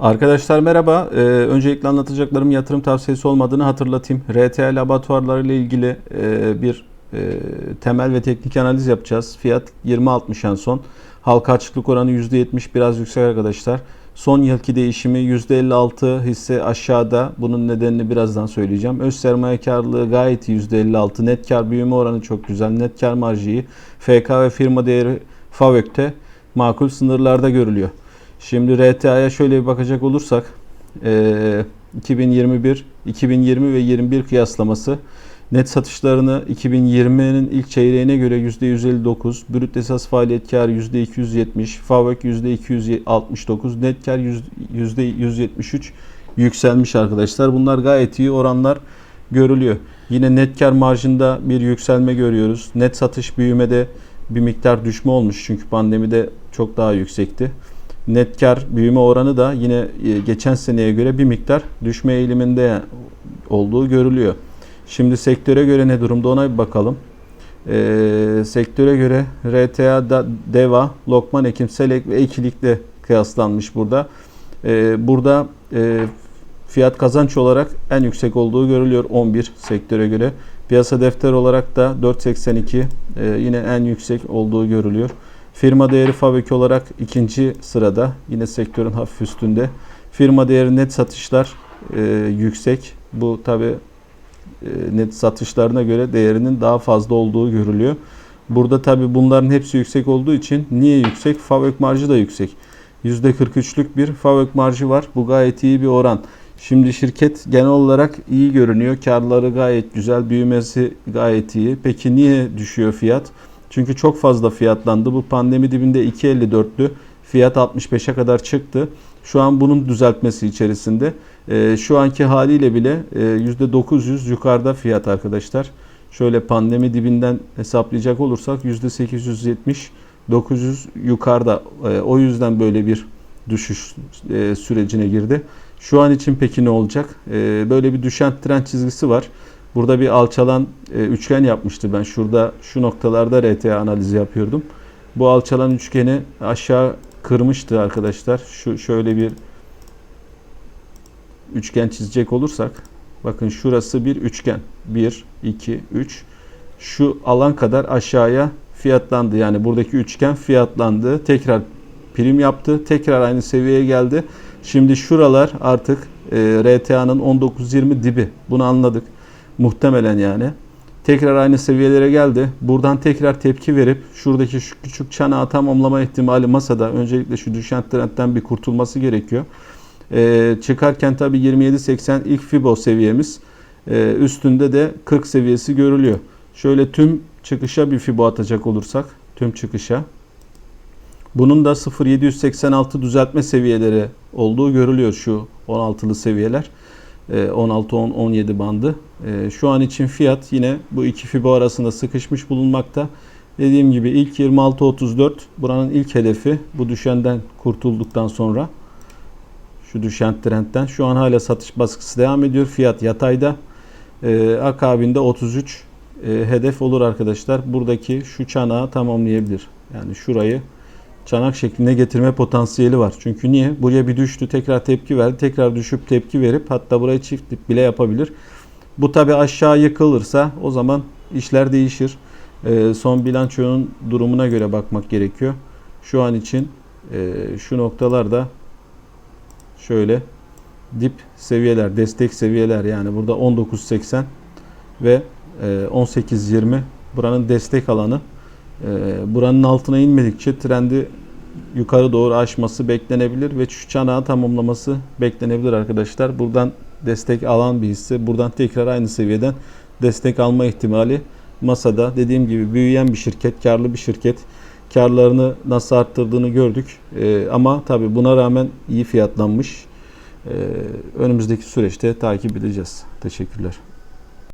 Arkadaşlar merhaba. Ee, öncelikle anlatacaklarım yatırım tavsiyesi olmadığını hatırlatayım. RTA laboratuvarları ile ilgili e, bir e, temel ve teknik analiz yapacağız. Fiyat 20.60 en son. Halka açıklık oranı %70 biraz yüksek arkadaşlar. Son yılki değişimi %56 hisse aşağıda. Bunun nedenini birazdan söyleyeceğim. Öz sermaye karlılığı gayet iyi %56. Net kar büyüme oranı çok güzel. Net kar marjı iyi. FK ve firma değeri FAVÖK'te makul sınırlarda görülüyor. Şimdi RTA'ya şöyle bir bakacak olursak eee, 2021, 2020 ve 21 kıyaslaması net satışlarını 2020'nin ilk çeyreğine göre %159, brüt esas faaliyet karı %270, FAVÖK %269, net kar %173 yükselmiş arkadaşlar. Bunlar gayet iyi oranlar görülüyor. Yine net kar marjında bir yükselme görüyoruz. Net satış büyümede bir miktar düşme olmuş çünkü pandemide çok daha yüksekti. Net kar büyüme oranı da yine e, geçen seneye göre bir miktar düşme eğiliminde olduğu görülüyor. Şimdi sektöre göre ne durumda ona bir bakalım. Ee, sektöre göre RTA, Da- Deva, Lokman Ekim, Selek ve Ekilik'le kıyaslanmış burada. Ee, burada e, fiyat kazanç olarak en yüksek olduğu görülüyor 11 sektöre göre. Piyasa defter olarak da 4.82 e, yine en yüksek olduğu görülüyor. Firma değeri fabrik olarak ikinci sırada yine sektörün hafif üstünde. Firma değeri net satışlar e, yüksek. Bu tabi net satışlarına göre değerinin daha fazla olduğu görülüyor. Burada tabi bunların hepsi yüksek olduğu için niye yüksek? Fabrik marjı da yüksek. %43'lük bir fabrik marjı var. Bu gayet iyi bir oran. Şimdi şirket genel olarak iyi görünüyor. Karları gayet güzel, büyümesi gayet iyi. Peki niye düşüyor fiyat? Çünkü çok fazla fiyatlandı. Bu pandemi dibinde 2.54'lü fiyat 65'e kadar çıktı. Şu an bunun düzeltmesi içerisinde. Ee, şu anki haliyle bile e, %900 yukarıda fiyat arkadaşlar. Şöyle pandemi dibinden hesaplayacak olursak %870 900 yukarıda. E, o yüzden böyle bir düşüş e, sürecine girdi. Şu an için peki ne olacak? E, böyle bir düşen trend çizgisi var. Burada bir alçalan e, üçgen yapmıştı ben. Şurada şu noktalarda RTA analizi yapıyordum. Bu alçalan üçgeni aşağı kırmıştı arkadaşlar. Şu şöyle bir üçgen çizecek olursak bakın şurası bir üçgen. 1 2 3 şu alan kadar aşağıya fiyatlandı. Yani buradaki üçgen fiyatlandı. Tekrar prim yaptı. Tekrar aynı seviyeye geldi. Şimdi şuralar artık e, RTA'nın 19-20 dibi. Bunu anladık. Muhtemelen yani. Tekrar aynı seviyelere geldi. Buradan tekrar tepki verip şuradaki şu küçük çanağı tamamlama ihtimali masada. Öncelikle şu düşen trendten bir kurtulması gerekiyor. Ee, çıkarken tabi 27.80 ilk Fibo seviyemiz. Ee, üstünde de 40 seviyesi görülüyor. Şöyle tüm çıkışa bir Fibo atacak olursak. Tüm çıkışa. Bunun da 0.786 düzeltme seviyeleri olduğu görülüyor şu 16'lı seviyeler. 16-17 bandı. Ee, Şu an için fiyat yine bu iki fibo arasında sıkışmış bulunmakta. Dediğim gibi ilk 26.34 buranın ilk hedefi bu düşenden kurtulduktan sonra şu düşen trendten şu an hala satış baskısı devam ediyor. Fiyat yatayda. Ee, akabinde 33 e, hedef olur arkadaşlar. Buradaki şu çanağı tamamlayabilir. Yani şurayı çanak şekline getirme potansiyeli var. Çünkü niye? Buraya bir düştü, tekrar tepki verdi, tekrar düşüp tepki verip hatta burayı çift dip bile yapabilir. Bu tabi aşağı yıkılırsa o zaman işler değişir. Ee, son bilançonun durumuna göre bakmak gerekiyor. Şu an için e, şu noktalarda şöyle dip seviyeler, destek seviyeler yani burada 19.80 ve e, 18.20 buranın destek alanı. E, buranın altına inmedikçe trendi yukarı doğru aşması beklenebilir ve şu çanağı tamamlaması beklenebilir arkadaşlar. Buradan destek alan bir hisse. Buradan tekrar aynı seviyeden destek alma ihtimali masada. Dediğim gibi büyüyen bir şirket, karlı bir şirket. Karlarını nasıl arttırdığını gördük. Ee, ama tabi buna rağmen iyi fiyatlanmış. Ee, önümüzdeki süreçte takip edeceğiz. Teşekkürler.